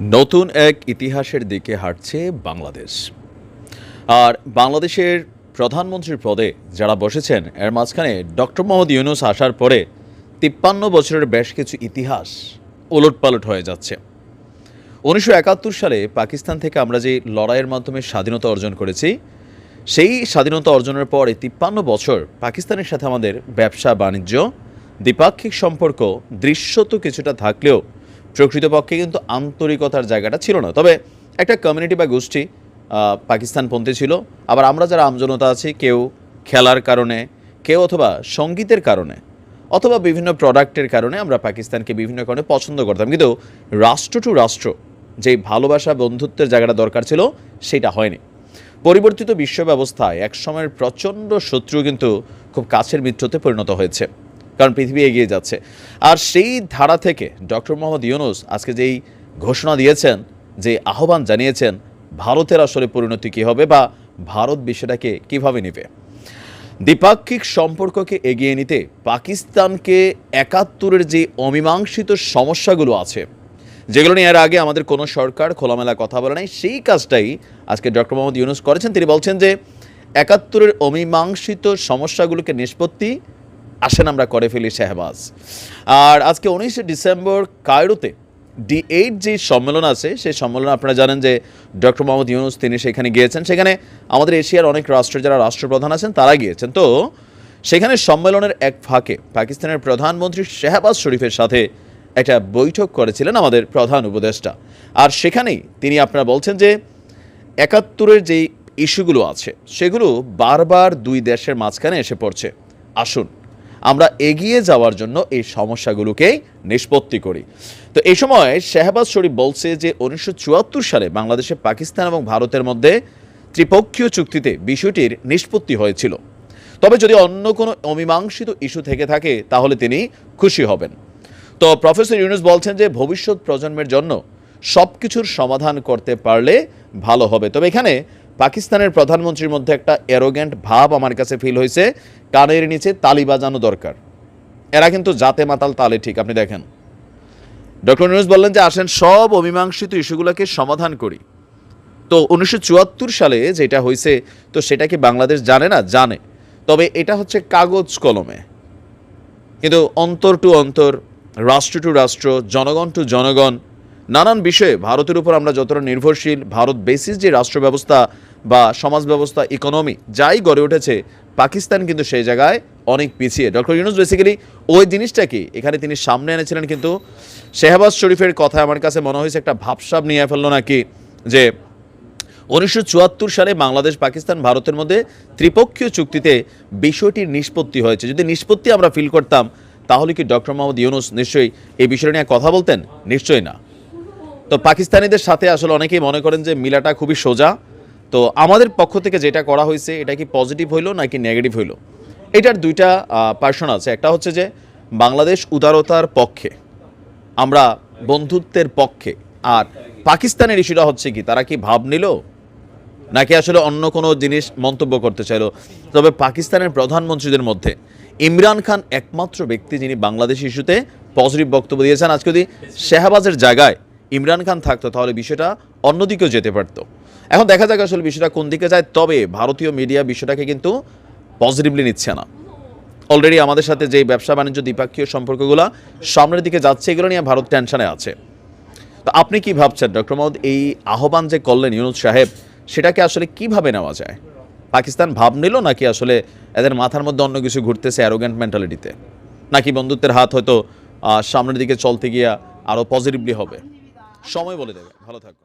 নতুন এক ইতিহাসের দিকে হাঁটছে বাংলাদেশ। আর বাংলাদেশের প্রধানমন্ত্রীর পদে যারা বসেছেন, এর মাঝখানে ডক্টর মোহাম্মদ ইউনুস আসার পরে তিপ্পান্ন বছরের বেশ কিছু ইতিহাস ওলটপালট হয়ে যাচ্ছে। উনিশশো একাত্তর সালে পাকিস্তান থেকে আমরা যে লড়াইয়ের মাধ্যমে স্বাধীনতা অর্জন করেছি, সেই স্বাধীনতা অর্জনের পর এই তিপ্পান্ন বছর পাকিস্তানের সাথে আমাদের ব্যবসা, বাণিজ্য, দ্বিপাক্ষিক সম্পর্ক, দৃশ্যত কিছুটা থাকলেও প্রকৃতপক্ষে কিন্তু আন্তরিকতার জায়গাটা ছিল না। তবে একটা কমিউনিটি বা গোষ্ঠী পাকিস্তানপন্থী ছিল। আবার আমরা যারা আমজনতা আছি, কেউ খেলার কারণে, কেউ অথবা সঙ্গীতের কারণে, অথবা বিভিন্ন প্রোডাক্টের কারণে আমরা পাকিস্তানকে বিভিন্ন কারণে পছন্দ করতাম। কিন্তু রাষ্ট্র টু রাষ্ট্র যে ভালোবাসা, বন্ধুত্বের জায়গাটা দরকার ছিল, সেটা হয়নি। পরিবর্তিত বিশ্ব ব্যবস্থায় একসময়ের প্রচণ্ড শত্রু কিন্তু খুব কাছের মিত্রতে পরিণত হয়েছে। কারণ পৃথিবী এগিয়ে যাচ্ছে। আর সেই ধারা থেকে ডক্টর মোহাম্মদ ইউনুস আজকে যেই ঘোষণা দিয়েছেন, যে আহ্বান জানিয়েছেন, ভারতের আসলে পরিণতি কী হবে বা ভারত বিষয়টাকে কীভাবে নেবে। দ্বিপাক্ষিক সম্পর্ককে এগিয়ে নিতে পাকিস্তানকে একাত্তরের যে অমীমাংসিত সমস্যাগুলো আছে, যেগুলো নিয়ে এর আগে আমাদের কোনো সরকার খোলামেলা কথা বলে নাই, সেই কাজটাই আজকে ডক্টর মোহাম্মদ ইউনুস করেছেন। তিনি বলছেন যে, একাত্তরের অমীমাংসিত সমস্যাগুলোকে নিষ্পত্তি আসেন, আমরা করে ফেলি শাহবাজ। আর আজকে উনিশে ডিসেম্বর কায়রোতে ডি এইট যে সম্মেলন আছে, সেই সম্মেলন আপনারা জানেন যে ডক্টর মোহাম্মদ ইউনুস তিনি সেখানে গিয়েছেন। সেখানে আমাদের এশিয়ার অনেক রাষ্ট্র যারা রাষ্ট্রপ্রধান আছেন তারা গিয়েছেন। তো সেখানে সম্মেলনের এক ফাঁকে পাকিস্তানের প্রধানমন্ত্রী শেহবাজ শরীফের সাথে একটা বৈঠক করেছিলেন আমাদের প্রধান উপদেষ্টা। আর সেখানেই তিনি আপনারা বলছেন যে একাত্তরের যেই ইস্যুগুলো আছে, সেগুলো বারবার দুই দেশের মাঝখানে এসে পড়ছে। আসুন আমরা এগিয়ে যাওয়ার জন্য এই সমস্যাগুলোকেই নিষ্পত্তি করি। তো এই সময় শেহবাজ শরীফ বলছে যে, উনিশশো সালে বাংলাদেশে পাকিস্তান এবং ভারতের মধ্যে ত্রিপক্ষীয় চুক্তিতে বিষয়টির নিষ্পত্তি হয়েছিল। তবে যদি অন্য কোনো অমীমাংসিত ইস্যু থেকে থাকে, তাহলে তিনি খুশি হবেন। তো প্রফেসর ইউনুস বলছেন যে, ভবিষ্যৎ প্রজন্মের জন্য সব কিছুর সমাধান করতে পারলে ভালো হবে। তবে এখানে পাকিস্তানের প্রধানমন্ত্রীর মধ্যে একটা অ্যারোগ্যান্ট ভাব আমার কাছে ফিল হয়েছে। কানের নিচে তালি বাজানো দরকার। এরা কিন্তু জাতে মাতাল তালে ঠিক, আপনি দেখেন। ডক্টর ইউনুস বললেন যে, আসেন, সব অমীমাংসিত ইস্যুগুলোকে সমাধান করি। তো উনিশশো চুয়াত্তর সালে যেটা হয়েছে, তো সেটা কি বাংলাদেশ জানে না? জানে। তবে এটা হচ্ছে কাগজ কলমে। কিন্তু অন্তর টু অন্তর, রাষ্ট্র টু রাষ্ট্র, জনগণ টু জনগণ, নানান বিষয়ে ভারতের উপর আমরা যতটা নির্ভরশীল, ভারত বেসিস যে রাষ্ট্র ব্যবস্থা বা সমাজ ব্যবস্থা ইকোনমি যাই গড়ে উঠেছে, পাকিস্তান কিন্তু সেই জায়গায় অনেক পিছিয়ে। ডক্টর ইউনুস বেসিক্যালি ওই জিনিসটাকে এখানে তিনি সামনে এনেছিলেন কিন্তু শেহবাজ শরীফের কথা আমার কাছে মনে হয়েছে একটা ভাবসাব নিয়ে ফেলল নাকি, যে উনিশশো চুয়াত্তর সালে বাংলাদেশ, পাকিস্তান, ভারতের মধ্যে ত্রিপক্ষীয় চুক্তিতে বিষয়টির নিষ্পত্তি হয়েছে। যদি নিষ্পত্তি আমরা ফিল করতাম, তাহলে কি ডক্টর মোহাম্মদ ইউনুস নিশ্চয়ই এই বিষয়টা নিয়ে কথা বলতেন? নিশ্চয়ই না। তো পাকিস্তানিদের সাথে আসলে অনেকেই মনে করেন যে মিলাটা খুবই সোজা। তো আমাদের পক্ষ থেকে যেটা করা হয়েছে, এটা কি পজিটিভ হইল নাকি নেগেটিভ হইল? এটার দুইটা পার্সন আছে। একটা হচ্ছে যে বাংলাদেশ উদারতার পক্ষে, আমরা বন্ধুত্বের পক্ষে, আর পাকিস্তানের ইস্যুটা হচ্ছে কি, তারা কি ভাব নিল? নাকি আসলে অন্য কোনো জিনিস মন্তব্য করতে চাইলো? তবে পাকিস্তানের প্রধানমন্ত্রীদের মধ্যে ইমরান খান একমাত্র ব্যক্তি যিনি বাংলাদেশ ইস্যুতে পজিটিভ বক্তব্য দিয়েছেন। আজকে যদি শেহবাজের জায়গায় ইমরান খান থাকতো, তাহলে বিষয়টা অন্যদিকেও যেতে পারতো। এখন দেখা যাক আসলে বিষয়টা কোন দিকে যায়, তবে ভারতীয় মিডিয়া বিষয়টাকে কিন্তু পজিটিভলি নিচ্ছে না। অলরেডি আমাদের সাথে যে ব্যবসা বাণিজ্য দ্বিপাক্ষীয় সম্পর্কগুলো সামনের দিকে যাচ্ছে, এগুলো নিয়ে ভারত টেনশনে আছে। তো আপনি কি ভাবছেন, ডক্টর মোহাম্মদ এই আহ্বান যে করলেন ইউনুস সাহেব, সেটাকে আসলে কীভাবে নেওয়া যায়? পাকিস্তান ভাব নিল নাকি আসলে এদের মাথার মধ্যে অন্য কিছু ঘুরতেছে অ্যারোগ্যান্ট মেন্টালিটিতে নাকি বন্ধুত্বের হাত হয়তো সামনের দিকে চলতে গিয়া আরও পজিটিভলি হবে? সময় বলে দেবে, ভালো থাকবেন।